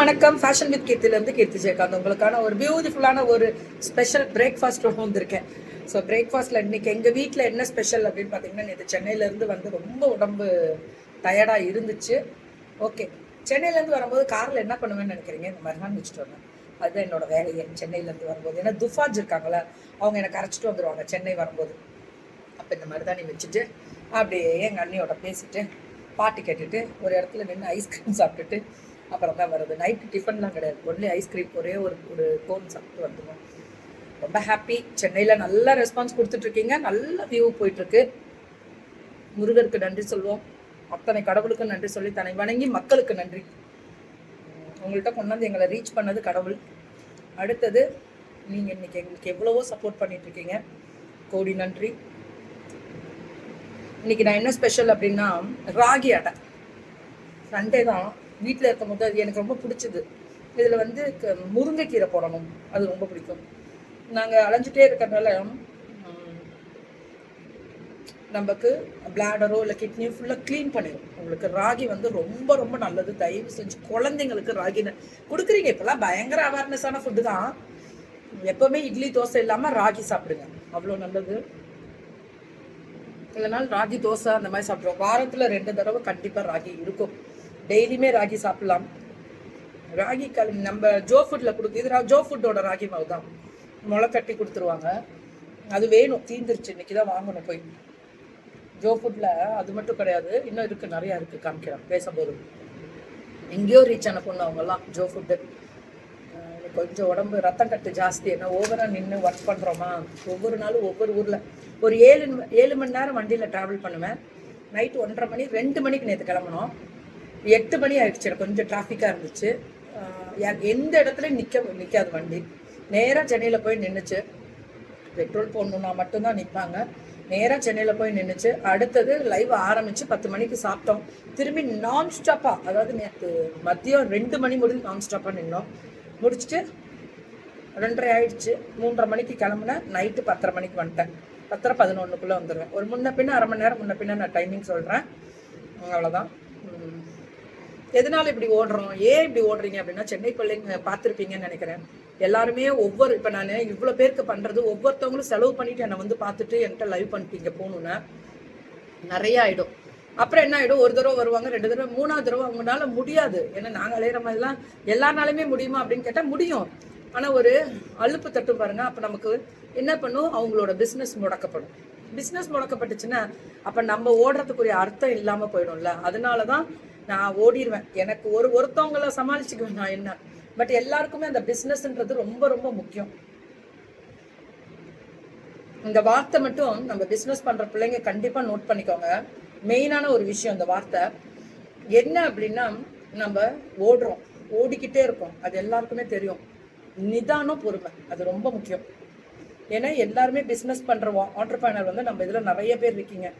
வணக்கம். Fashion with கீர்த்திலேருந்து கீர்த்தி ஜெயகாந்த். உங்களுக்கான ஒரு பியூட்டிஃபுல்லான ஒரு ஸ்பெஷல் பிரேக்ஃபாஸ்ட் வந்திருக்கேன். ஸோ பிரேக்ஃபாஸ்ட்டில் இன்னைக்கு எங்கள் வீட்டில் என்ன ஸ்பெஷல் அப்படின்னு பார்த்தீங்கன்னா நேற்று சென்னையிலேருந்து வந்து ரொம்ப உடம்பு டயர்டாக இருந்துச்சு. ஓகே சென்னையிலேருந்து வரும்போது காரில் என்ன பண்ணுவேன்னு நினைக்கிறீங்க? இந்த மாதிரி தான் வச்சுட்டு வரேன். அதுதான் என்னோட வேலையை சென்னையிலேருந்து வரும்போது. ஏன்னா துஃபாஜ் இருக்காங்களா அவங்க எனக்கு அரைச்சிட்டு வந்துடுவாங்க சென்னை வரும்போது. அப்போ இந்த மாதிரி தான் நீ வச்சுட்டு அப்படியே எங்கள் அண்ணியோட பேசிட்டு பாட்டு கேட்டுட்டு ஒரு இடத்துல நின்று ஐஸ்கிரீம் சாப்பிட்டுட்டு அப்புறம் தான் வருது. நைட்டு டிஃபன்லாம் கிடையாது. ஒன்லி ஐஸ்கிரீம் ஒரே ஒரு ஒரு கோன் சாப்பிட்டு வந்துடுவோம். ரொம்ப ஹாப்பி சென்னையில் நல்ல ரெஸ்பான்ஸ் கொடுத்துட்ருக்கீங்க. நல்ல வியூ போயிட்டுருக்கு முருகருக்கு நன்றி சொல்வோம். அத்தனை கடவுளுக்கு நன்றி சொல்லி தன்னை வணங்கி மக்களுக்கு நன்றி. உங்கள்கிட்ட கொண்டாந்து எங்களை ரீச் பண்ணது கடவுள். அடுத்தது நீங்கள் இன்னைக்கு எங்களுக்கு எவ்வளவோ சப்போர்ட் பண்ணிகிட்ருக்கீங்க கோடி நன்றி. இன்னைக்கு நான் என்ன ஸ்பெஷல் அப்படின்னா ராகி அடை. சண்டே தான் வீட்டில் இருக்கும்போது அது எனக்கு ரொம்ப பிடிச்சது. இதில் வந்து க- முருங்கைக்கீரை போடணும். அது ரொம்ப பிடிக்கும். நாங்கள் அலைஞ்சிட்டே இருக்கிறதுனால நமக்கு பிளாடரோ இல்லை கிட்னியோ ஃபுல்லாக க்ளீன் பண்ணிடும் உங்களுக்கு ராகி வந்து ரொம்ப ரொம்ப நல்லது. தயவு செஞ்சு குழந்தைங்களுக்கு ராகி கொடுக்குறீங்க. இப்போல்லாம் பயங்கர அவேர்னஸான ஃபுட்டு தான். எப்போவுமே இட்லி தோசை இல்லாமல் ராகி சாப்பிடுங்க. அவ்வளோ நல்லது. இல்லைனாலும் ராகி தோசை அந்த மாதிரி சாப்பிடுவோம் வாரத்தில் ரெண்டு தடவை கண்டிப்பாக ராகி இருக்கும். டெய்லியுமே ராகி சாப்பிடலாம். ராகி களி நம்ம ஜோ ஃபுட்டில் கொடுக்கு இது ஜோ ஃபுட்டோட ராகி மாவு தான். முளை கட்டி கொடுத்துருவாங்க. அது வேணும் தீந்துருச்சு இன்றைக்கி தான் வாங்கணும் போய். ஜோ ஃபுட்டில் அது மட்டும் கிடையாது இன்னும் இருக்குது நிறையா இருக்குது காமிக்கிறேன் பேசும்போது. எங்கேயோ ரீச் ஆன பொண்ணு அவங்கெல்லாம் ஜோ ஃபுட்டு. கொஞ்சம் உடம்பு ரத்தம் கட்டு ஜாஸ்தி ஏன்னா ஓவராக நின்று ஒர்க் பண்ணுறோமா ஒவ்வொரு நாளும் ஒவ்வொரு ஊரில். ஒரு ஏழு ஏழு மணி நேரம் வண்டியில் ட்ராவல் பண்ணுவேன். நைட்டு ஒன்றரை மணி ரெண்டு மணிக்கு நேற்று கிளம்பணும் எட்டு மணி ஆயிடுச்சு எனக்கு கொஞ்சம் டிராஃபிக்காக இருந்துச்சு. எந்த இடத்துலையும் நிற்க நிற்காது வண்டி. நேராக சென்னையில் போய் நின்றுச்சு பெட்ரோல் போடணுன்னா மட்டும்தான் நிற்பாங்க நேராக சென்னையில் போய் நின்றுச்சு அடுத்தது லைவ் ஆரம்பித்து பத்து மணிக்கு சாப்பிட்டோம். திரும்பி நான் ஸ்டாப்பாக அதாவது நேற்று மதியம் ரெண்டு மணி முடிஞ்சு நான் ஸ்டாப்பாக நின்னோம். முடிச்சுட்டு ரெண்டரை ஆயிடுச்சு. மூன்றரை மணிக்கு கிளம்புனேன். நைட்டு பத்தரை மணிக்கு வந்துட்டேன். பத்தரை பதினொன்றுக்குள்ளே வந்துடுவேன். ஒரு முன்ன பின்ன அரை மணி நேரம் முன்ன பின்ன நான் டைமிங் சொல்கிறேன் அவ்வளோதான் எதனால இப்படி ஓடுறோம்? ஏன் இப்படி ஓடுறீங்க அப்படின்னா சென்னை பிள்ளைங்க பார்த்துருப்பீங்கன்னு நினைக்கிறேன். எல்லாருமே ஒவ்வொரு இப்போ நான் இவ்வளோ பேருக்கு பண்ணுறது ஒவ்வொருத்தவங்களும் செலவு பண்ணிட்டு என்னை வந்து பார்த்துட்டு என்கிட்ட லைவ் பண்ணிட்டீங்க போகணுன்னா நிறைய ஆகிடும் அப்புறம் என்ன ஆகிடும் ஒரு தடவை வருவாங்க ரெண்டு தடவை மூணாவது தடவை அவங்களால முடியாது. ஏன்னா நாங்கள் அலையிற மாதிரிலாம் எல்லாருனாலுமே முடியுமா அப்படின்னு கேட்டால் முடியும். ஆனால் ஒரு அலுப்பு தட்டும் பாருங்க. அப்போ நமக்கு என்ன பண்ணும்? அவங்களோட பிஸ்னஸ் முடக்கப்படும். பிஸ்னஸ் முடக்கப்பட்டுச்சுன்னா அப்போ நம்ம ஓடுறதுக்குரிய அர்த்தம் இல்லாமல் போயிடும்ல. அதனால தான் நான் ஓடிடுவேன் எனக்கு ஒரு ஒருத்தவங்கள சமாளிச்சுக்குவேன் நான் என்ன. பட் எல்லாருக்குமே அந்த பிஸ்னஸ்ன்றது ரொம்ப ரொம்ப முக்கியம். இந்த வார்த்தை மட்டும் நம்ம பிஸ்னஸ் பண்ற பிள்ளைங்க கண்டிப்பா நோட் பண்ணிக்கோங்க. மெயினான ஒரு விஷயம் இந்த வார்த்தை. என்ன அப்படின்னா நம்ம ஓடுறோம். ஓடிக்கிட்டே இருக்கோம். அது எல்லாருக்குமே தெரியும். நிதானம் பொறுமை. அது ரொம்ப முக்கியம். ஏன்னா எல்லாருமே பிஸ்னஸ் பண்ணுறோம் ஆண்டர்பிரனர் வந்து நம்ம இதில் நிறைய பேர் இருக்கீங்க.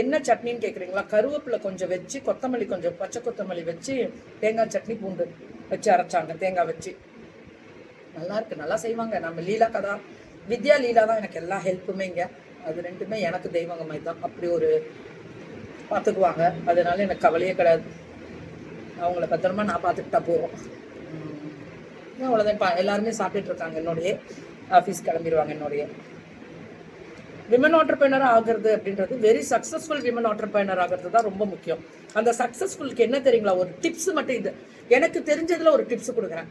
என்ன சட்னின்னு கேட்குறீங்களா கருவேப்பிலை கொஞ்சம் வச்சு கொத்தமல்லி கொஞ்சம் பச்சை கொத்தமல்லி வச்சு தேங்காய் சட்னி பூண்டு வச்சு அரைச்சாங்க தேங்காய் வச்சு. நல்லா இருக்கு நல்லா செய்வாங்க. நம்ம லீலா கதா வித்யா லீலா தான் எனக்கு எல்லா ஹெல்ப்புமே இங்கே. அது ரெண்டுமே எனக்கு தெய்வங்க மாதிரி தான். அப்படி ஒரு பார்த்துக்குவாங்க அதனால எனக்கு கவலையே கிடையாது. அவங்கள பத்திரமா நான் பார்த்துக்கிட்டா போகிறோம் அவ்வளோதான் பா எல்லாருமே சாப்பிட்டுட்டு இருக்காங்க. என்னுடைய ஆஃபீஸ் கிளம்பிடுவாங்க என்னுடைய. விமன் ஆண்டர்பைனர் ஆகிறது அப்படின்றது வெரி சக்ஸஸ்ஃபுல் விமன் ஆண்டர்பைனர் ஆகிறது தான் ரொம்ப முக்கியம். அந்த சக்ஸஸ்ஃபுல்க்கு என்ன தெரியுங்களா? ஒரு டிப்ஸ் மட்டும் இது. எனக்கு தெரிஞ்சதில் ஒரு டிப்ஸ் கொடுக்குறேன்.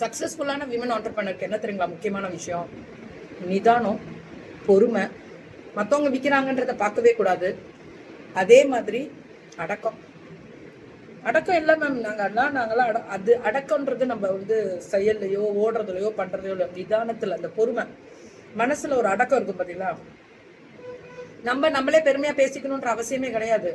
சக்ஸஸ்ஃபுல்லான விமன் ஆண்டர்பனருக்கு என்ன தெரியுங்களா முக்கியமான விஷயம்? நிதானம் பொறுமை. மற்றவங்க விற்கிறாங்கன்றத பார்க்கவே கூடாது. அதே மாதிரி அடக்கம். அடக்கம் இல்லை மேம் நாங்கள்லாம் நாங்களாம் அட அது அடக்கம்ன்றது நம்ம வந்து செயல்லையோ ஓடுறதுலையோ பண்ணுறதையோ இல்லை. நிதானத்தில் அந்த பொறுமை. மனசில் ஒரு அடக்கம் இருக்கும் பார்த்தீங்களா நம்ம நம்மளே பெருமையாக பேசிக்கணுன்ற அவசியமே கிடையாது.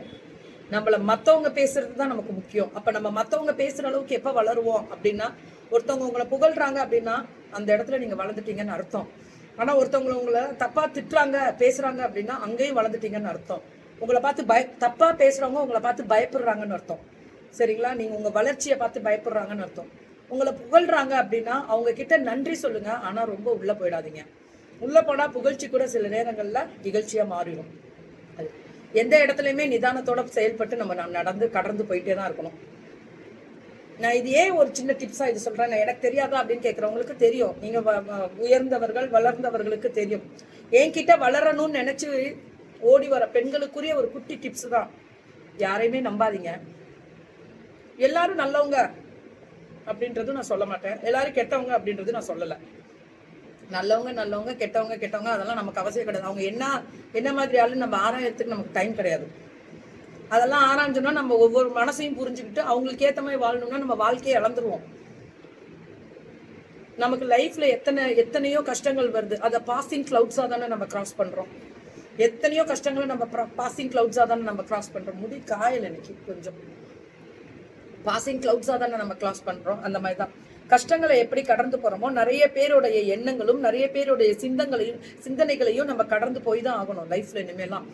நம்மள மற்றவங்க பேசுறது தான் நமக்கு முக்கியம். அப்போ நம்ம மற்றவங்க பேசுகிற அளவுக்கு எப்போ வளருவோம் அப்படின்னா ஒருத்தவங்க உங்களை புகழ்றாங்க அப்படின்னா அந்த இடத்துல நீங்கள் வளர்ந்துட்டீங்கன்னு அர்த்தம். ஆனால் ஒருத்தவங்க உங்களை தப்பாக திட்டுறாங்க பேசுகிறாங்க அப்படின்னா அங்கேயும் வளர்ந்துட்டீங்கன்னு அர்த்தம். உங்களை பார்த்து பய தப்பாக பேசுகிறவங்க உங்களை பார்த்து பயப்படுறாங்கன்னு அர்த்தம். சரிங்களா? நீங்கள் உங்கள் வளர்ச்சியை பார்த்து பயப்படுறாங்கன்னு அர்த்தம். உங்களை புகழ்றாங்க அப்படின்னா அவங்க கிட்ட நன்றி சொல்லுங்க ஆனால் ரொம்ப உள்ளே போயிடாதீங்க. உள்ளே போனால் புகழ்ச்சி கூட சில நேரங்களில் நிகழ்ச்சியாக மாறிடும். அது எந்த இடத்துலையுமே நிதானத்தோட செயல்பட்டு நம்ம ந- நடந்து கடந்து போயிட்டே தான் இருக்கணும். நான் இது ஏன் ஒரு சின்ன டிப்ஸாக இது சொல்கிறேன் நான் எனக்கு தெரியாதா அப்படின்னு கேட்குறவங்களுக்கு தெரியும். நீங்கள் வ- உயர்ந்தவர்கள் வளர்ந்தவர்களுக்கு தெரியும். என்கிட்ட வளரணும்னு நினச்சி ஓடி வர பெண்களுக்குரிய ஒரு குட்டி டிப்ஸ் தான். யாரையுமே நம்பாதீங்க. எல்லாரும் நல்லவங்க அப்படின்றதும் நான் சொல்ல மாட்டேன். எல்லாரும் கெட்டவங்க அப்படின்றதும் நான் சொல்லலை. நல்லவங்க நல்லவங்க கெட்டவங்க கெட்டவங்க அதெல்லாம் நமக்கு அவசியம் கிடையாது. அவங்க என்ன என்ன மாதிரி ஆளு நம்ம ஆராயத்துக்கு நமக்கு டைம் கிடையாது. அதெல்லாம் ஆராய்ஞ்சோம்னா நம்ம ஒவ்வொரு மனசையும் புரிஞ்சுக்கிட்டு அவங்களுக்கு ஏத்த மாதிரி வாழணும்னா நம்ம வாழ்க்கையை இழந்துருவோம். நமக்கு லைஃப்ல எத்தனை எத்தனையோ கஷ்டங்கள் வருது. அதை பாசிங் கிளவுட்ஸா தானே நம்ம கிராஸ் பண்றோம். எத்தனையோ கஷ்டங்களை நம்ம பாசிங் கிளவுட்ஸா தானே நம்ம கிராஸ் பண்றோம். முடி காயல் எனக்கு கொஞ்சம். பாசிங் கிளவுட்ஸா தானே நம்ம கிளாஸ் பண்றோம். அந்த மாதிரி தான் கஷ்டங்களை எப்படி கடந்து போறோமோ நிறைய பேருடைய எண்ணங்களும் நிறைய பேருடைய சிந்தங்களையும் சிந்தனைகளையும் நம்ம கடந்து போய் தான் ஆகணும் லைஃப்ல இனிமேலாம்.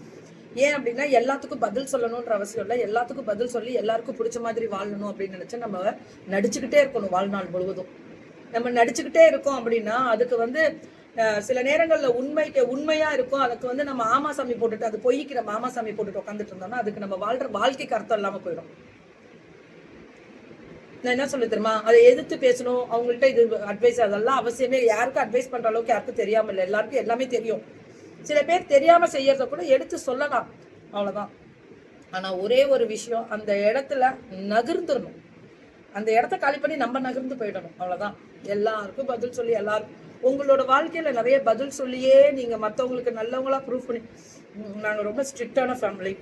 ஏன் அப்படின்னா எல்லாத்துக்கும் பதில் சொல்லணுன்ற அவசியம் இல்லை. எல்லாத்துக்கும் பதில் சொல்லி எல்லாருக்கும் பிடிச்ச மாதிரி வாழணும் அப்படின்னு நினைச்சா நம்ம நடிச்சுக்கிட்டே இருக்கணும் வாழ்நாள் முழுவதும். நம்ம நடிச்சுக்கிட்டே இருக்கோம் அப்படின்னா அதுக்கு வந்து சில நேரங்களில் உண்மைக்கு உண்மையா இருக்கும். அதுக்கு வந்து நம்ம ஆமாசாமி போட்டுட்டு அது பொய்க்கு நம்ம ஆமாசாமி போட்டுட்டு உட்காந்துட்டு இருந்தோம்னா அதுக்கு நம்ம வாழ்ற வாழ்க்கைக்கு அர்த்தம் இல்லாமல் போயிடும். நான் என்ன சொல்ல தெரியுமா? அதை எதிர்த்து பேசணும். அவங்கள்ட்ட இது அட்வைஸ் அதெல்லாம் அவசியமே யாருக்கும் அட்வைஸ் பண்ற அளவுக்கு யாருக்கும் தெரியாம இல்லை. எல்லாருக்கும் எல்லாமே தெரியும். சில பேர் தெரியாம செய்யறத கூட எடுத்து சொல்லலாம். அவ்வளவுதான். ஆனா ஒரே ஒரு விஷயம் அந்த இடத்துல நகர்ந்துடணும். அந்த இடத்த காலி பண்ணி நம்ம நகர்ந்து போயிடணும். அவ்வளவுதான். எல்லாருக்கும் பதில் சொல்லி எல்லாரும் உங்களோட வாழ்க்கையில நிறைய பதில் சொல்லியே நீங்க மத்தவங்களுக்கு நல்லவங்களா ப்ரூவ் பண்ணி நாங்கள் நாங்க ரொம்ப ஸ்ட்ரிக்டான ஃபேமிலி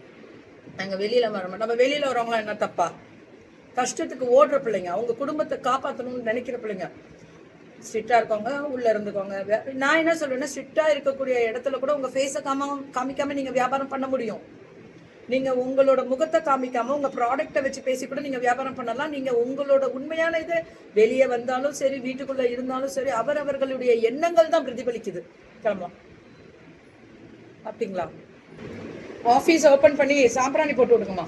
நாங்க வெளியில வரோம் நம்ம வெளியில வரவங்களாம் என்ன தப்பா? கஷ்டத்துக்கு ஓடுற பிள்ளைங்க அவங்க குடும்பத்தை காப்பாற்றணும்னு நினைக்கிற பிள்ளைங்க. ஸ்ட்ரிக்டாக இருக்கவங்க உள்ள இருந்துக்கோங்க. நான் என்ன சொல்றேன்னா ஸ்ட்ரிக்டாக இருக்கக்கூடிய இடத்துல கூட உங்கள் ஃபேஸை காம காமிக்காம நீங்கள் வியாபாரம் பண்ண முடியும். நீங்கள் உங்களோட முகத்தை காமிக்காம உங்கள் ப்ராடக்ட்டை வச்சு பேசி கூட நீங்கள் வியாபாரம் பண்ணலாம். நீங்கள் உங்களோட உண்மையான இது வெளியே வந்தாலும் சரி வீட்டுக்குள்ள இருந்தாலும் சரி அவரவர்களுடைய எண்ணங்கள் தான் பிரதிபலிக்குது. கிளம்பா அப்படிங்களா? ஆஃபீஸ் ஓப்பன் பண்ணி சாம்பிராணி போட்டு விடுங்கம்மா.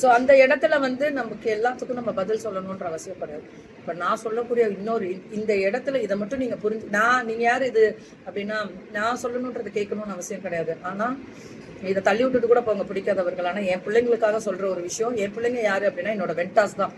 ஸோ அந்த இடத்துல வந்து நமக்கு எல்லாத்துக்கும் நம்ம பதில் சொல்லணுன்ற அவசியம் கிடையாது. இப்போ நான் சொல்லக்கூடிய இன்னொரு இந்த இடத்துல இதை மட்டும் நீங்கள் புரிஞ்சு நான் நீங்கள் யார் இது? அப்படின்னா நான் சொல்லணுன்றது கேட்கணும்னு அவசியம் கிடையாது. ஆனால் இதை தள்ளி விட்டுட்டு கூட அவங்க பிடிக்காதவர்கள். ஆனால் என் பிள்ளைங்களுக்காக சொல்கிற ஒரு விஷயம் என் பிள்ளைங்க யார் அப்படின்னா என்னோட வெண்டாஸ் தான்.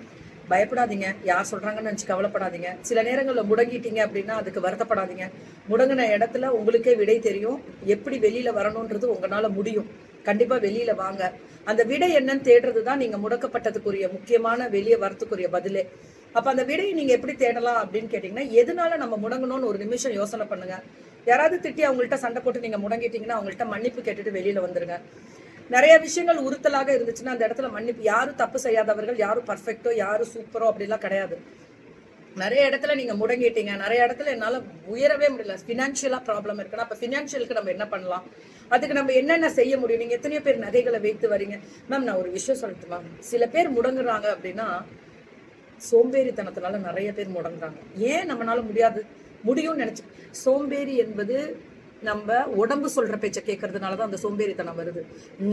பயப்படாதீங்க. யார் சொல்கிறாங்கன்னு நினச்சி கவலைப்படாதீங்க. சில நேரங்களில் முடங்கிட்டீங்க அப்படின்னா அதுக்கு வருத்தப்படாதீங்க. முடங்கின இடத்துல உங்களுக்கே விடை தெரியும். எப்படி வெளியில் வரணுன்றது உங்களால் முடியும். கண்டிப்பா வெளியில வாங்க. அந்த விடை என்னன்னு தேடுறது தான் நீங்க முடக்கப்பட்டதுக்குரிய முக்கியமான வெளியே வரத்துக்குரிய பதிலே. அப்ப அந்த விடையை நீங்க எப்படி தேடலாம் அப்படின்னு கேட்டீங்கன்னா எதனால நம்ம முடங்கணும்னு ஒரு நிமிஷம் யோசனை பண்ணுங்க. யாராவது திட்டி அவங்கள்ட்ட சண்டை போட்டு நீங்க முடங்கிட்டீங்கன்னா அவங்கள்ட்ட மன்னிப்பு கேட்டுட்டு வெளியில வந்துருங்க. நிறைய விஷயங்கள் உறுத்தலாக இருந்துச்சுன்னா அந்த இடத்துல மன்னிப்பு. யாரும் தப்பு செய்யாதவர்கள் யாரும் பர்ஃபெக்ட்டோ யாரும் சூப்பரோ அப்படிலாம் கிடையாது. நிறைய இடத்துல நீங்க முடங்கிட்டீங்க. நிறைய இடத்துல என்னால உயரவே முடியல. ஃபினான்ஷியலாக ப்ராப்ளம் இருக்குன்னா அப்ப ஃபினான்ஷியலுக்கு நம்ம என்ன பண்ணலாம்? அதுக்கு நம்ம என்னென்ன செய்ய முடியும்? நீங்க எத்தனையோ பேர் நகைகளை வைத்து வரீங்க. மேம் நான் ஒரு விஷயம் சொல்லட்டுமா சில பேர் முடங்குறாங்க அப்படின்னா சோம்பேறித்தனத்தினால நிறைய பேர் முடங்குறாங்க. ஏன் நம்மளால முடியாது? முடியும்னு நினைச்சு சோம்பேறி என்பது நம்ம உடம்பு சொல்ற பேச்சை கேட்கறதுனால தான் அந்த சோம்பேறித்தனம் வருது.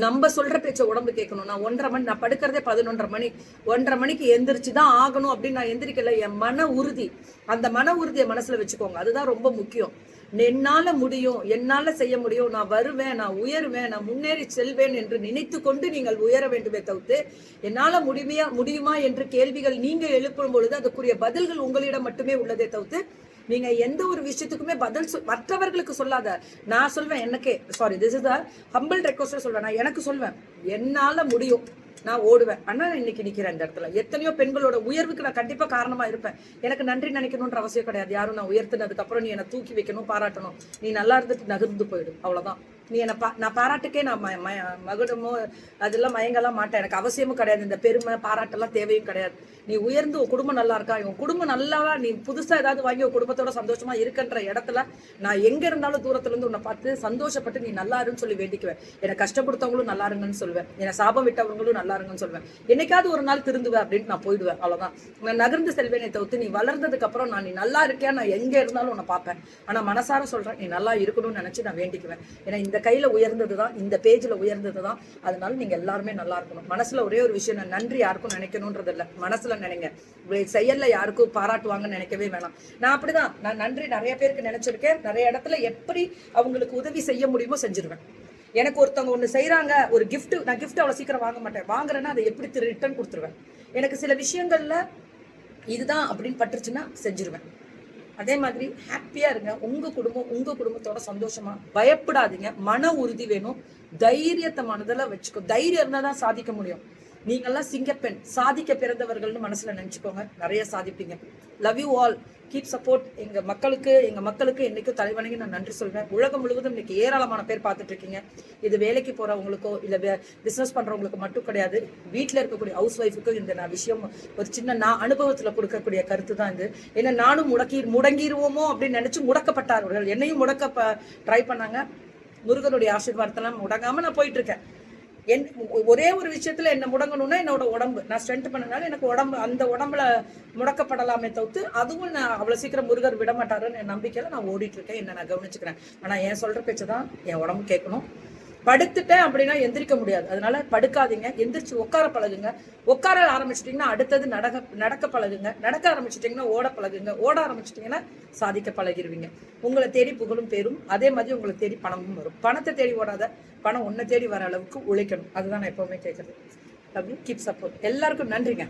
நம்ம சொல்ற பேச்சை உடம்பு கேட்கணும். நான் ஒன்றரை மணி நான் படுக்கிறதே பதினொன்றரை மணி. ஒன்றரை மணிக்கு எந்திரிச்சு தான் ஆகணும் அப்படின்னு நான் எந்திரிக்கல. என் மன உறுதி அந்த மன உறுதியை மனசுல வச்சுக்கோங்க. அதுதான் ரொம்ப முக்கியம். என்னால முடியும் என்னால செய்ய முடியும் நான் வருவேன் நான் உயருவேன் நான் முன்னேறி செல்வேன் என்று நினைத்து கொண்டு நீங்கள் உயர வேண்டுமே தவிர்த்து என்னால முடிமையா முடியுமா என்று கேள்விகள் நீங்க எழுப்பும் பொழுது அதுக்குரிய பதில்கள் உங்களிடம் மட்டுமே உள்ளதே தவிர்த்து நீங்க எந்த ஒரு விஷயத்துக்குமே பதில் சொல் மற்றவர்களுக்கு சொல்லாத நான் சொல்வேன் எனக்கே sorry this is the humble request சொல்வேன் நான் எனக்கு சொல்வேன் என்னால முடியும். நான் ஓடுவேன். ஆனா இன்னைக்கு நிக்கிறேன் இந்த இடத்துல. எத்தனையோ பெண்களோட உயர்வுக்கு நான் கண்டிப்பா காரணமா இருப்பேன். எனக்கு நன்றி நினைக்கணும்ன்ற அவசியம் கிடையாது. யாரும் நான் உயர்த்தினதுக்கப்புறம் நீ என்னை தூக்கி வைக்கணும் பாராட்டணும். நீ நல்லா இருந்துட்டு நகர்ந்து போயிடும் அவ்வளவுதான். நீ என்னை பா நான் பாராட்டுக்கே நான் ம- மகுடமோ அதெல்லாம் மயங்கெல்லாம் மாட்டேன். எனக்கு அவசியமும் கிடையாது. இந்த பெருமை பாராட்டெல்லாம் தேவையும் கிடையாது. நீ உயர்ந்து உன் குடும்பம் நல்லா இருக்கா? உன் குடும்பம் நல்லாவா? நீ புதுசாக ஏதாவது வாங்கி உன் குடும்பத்தோட சந்தோஷமா இருக்கன்ற இடத்துல நான் எங்க இருந்தாலும் தூரத்துல இருந்து உன்னை பார்த்து சந்தோஷப்பட்டு நீ நல்லா இருன்னு சொல்லி வேண்டிக்குவேன். என்னை கஷ்டப்படுத்தவங்களும் நல்லா இருங்கன்னு சொல்லுவேன். என்னை சாபம் விட்டவங்களும் நல்லா இருங்கன்னு சொல்லுவேன். என்னைக்காவது ஒரு நாள் திருந்துவேன் அப்படின்ட்டு நான் போயிடுவேன். அவ்வளோதான் நான் நகர்ந்து செல்வேனே தவிர்த்து நீ வளர்ந்ததுக்கு அப்புறம் நான் நீ நல்லா இருக்கியா? நான் எங்க இருந்தாலும் உன்னை பார்ப்பேன். ஆனா மனசார சொல்றேன். நீ நல்லா இருக்கணும்னு நினைச்சு நான் வேண்டிக்குவேன். ஏன்னா இந்த கையில உயர்ந்தது தான் இந்த பேஜ்ல உயர்ந்தது தான் அதனால நீங்க எல்லாருமே நல்லா இருக்கணும். மனசுல ஒரே ஒரு விஷயம் நான் நன்றி யாருக்கும் நினைக்கணும்ன்றது இல்ல மனசுல நினைங்க. உங்க செயல்ல யாருக்கும் பாராட்டுவாங்கன்னு நினைக்கவே வேணாம். நான் அப்படிதான். நான் நன்றி நிறைய பேருக்கு நினைச்சிருக்கேன். நிறைய இடத்துல எப்படி அவங்களுக்கு உதவி செய்ய முடியுமோ செஞ்சிருவேன். எனக்கு ஒருத்தவங்க ஒன்று செய்கிறாங்க ஒரு கிஃப்ட் நான் கிஃப்ட் அவ்வளோ சீக்கிரம் வாங்க மாட்டேன். வாங்குறேன்னா அதை எப்படி ரிட்டர்ன் கொடுத்துருவேன்? எனக்கு சில விஷயங்களில் இதுதான் அப்படின்னு பட்டுருச்சுன்னா செஞ்சிருவேன். அதே மாதிரி ஹாப்பியா இருங்க. உங்க குடும்பம் உங்க குடும்பத்தோட சந்தோஷமா பயப்படாதீங்க. மன உறுதி வேணும். தைரியத்தை மனதில் வச்சுக்கோ. தைரியம் இருந்தால் தான் சாதிக்க முடியும். நீங்கள்லாம் சிங்கப்பெண் சாதிக்க பிறந்தவர்கள்னு மனசில் நினச்சிக்கோங்க. நிறைய சாதிப்பீங்க. Love you all keep support எங்கள் மக்களுக்கு எங்கள் மக்களுக்கு என்னைக்கும் தலைவணங்கி நான் நன்றி சொல்வேன். உலகம் முழுவதும் இன்னைக்கு ஏராளமான பேர் பார்த்துட்டு இருக்கீங்க இது வேலைக்கு போகிறவங்களுக்கோ இல்லை பிஸ்னஸ் பண்ணுறவங்களுக்கு மட்டும் கிடையாது. வீட்டில் இருக்கக்கூடிய ஹவுஸ் ஒய்ஃபுக்கும் இந்த நான் விஷயம் ஒரு சின்ன நான் அனுபவத்தில் கொடுக்கக்கூடிய கருத்து தான் இது. ஏன்னா நானும் முடக்கி முடங்கிடுவோமோ அப்படின்னு நினச்சி முடக்கப்பட்டார்கள். என்னையும் முடக்க ட்ரை பண்ணாங்க. முருகனுடைய ஆசீர்வாதத்தெல்லாம் முடங்காமல் நான் போயிட்டுருக்கேன் என் ஒரே ஒரு விஷயத்துல என்ன முடங்கணும்னா என்னோட உடம்பு. நான் ஸ்ட்ரென்த் பண்ணனால எனக்கு உடம்பு அந்த உடம்புல முடக்கப்படலாமே தவிர்த்து அதுவும் நான் அவ்வளவு சீக்கிரம் முருகர் விட மாட்டாருன்னு என் நம்பிக்கையில நான் ஓடிட்டு இருக்கேன். என்ன நான் கவனிச்சுக்கிறேன். ஆனா என் சொல்ற பேச்சு தான் என் உடம்பு கேட்கணும். படுத்துட்டேன் அப்படின்னா எந்திரிக்க முடியாது. அதனால படுக்காதீங்க. எந்திரிச்சு உட்கார பழகுங்க. உட்கார ஆரம்பிச்சிட்டிங்கன்னா அடுத்தது நடக்க நடக்க பழகுங்க. நடக்க ஆரம்பிச்சிட்டிங்கன்னா ஓட பழகுங்க. ஓட ஆரம்பிச்சிட்டிங்கன்னா சாதிக்க பழகிடுவீங்க உங்களை தேடி புகழும் பேரும் அதே மாதிரி உங்களை தேடி பணமும் வரும். பணத்தை தேடி ஓடாத பணம் உன்னை தேடி வர அளவுக்கு உழைக்கணும். அதுதான் நான் எப்பவுமே கேட்கறது. கீப் சப்போர்ட் எல்லாருக்கும் நன்றிங்க.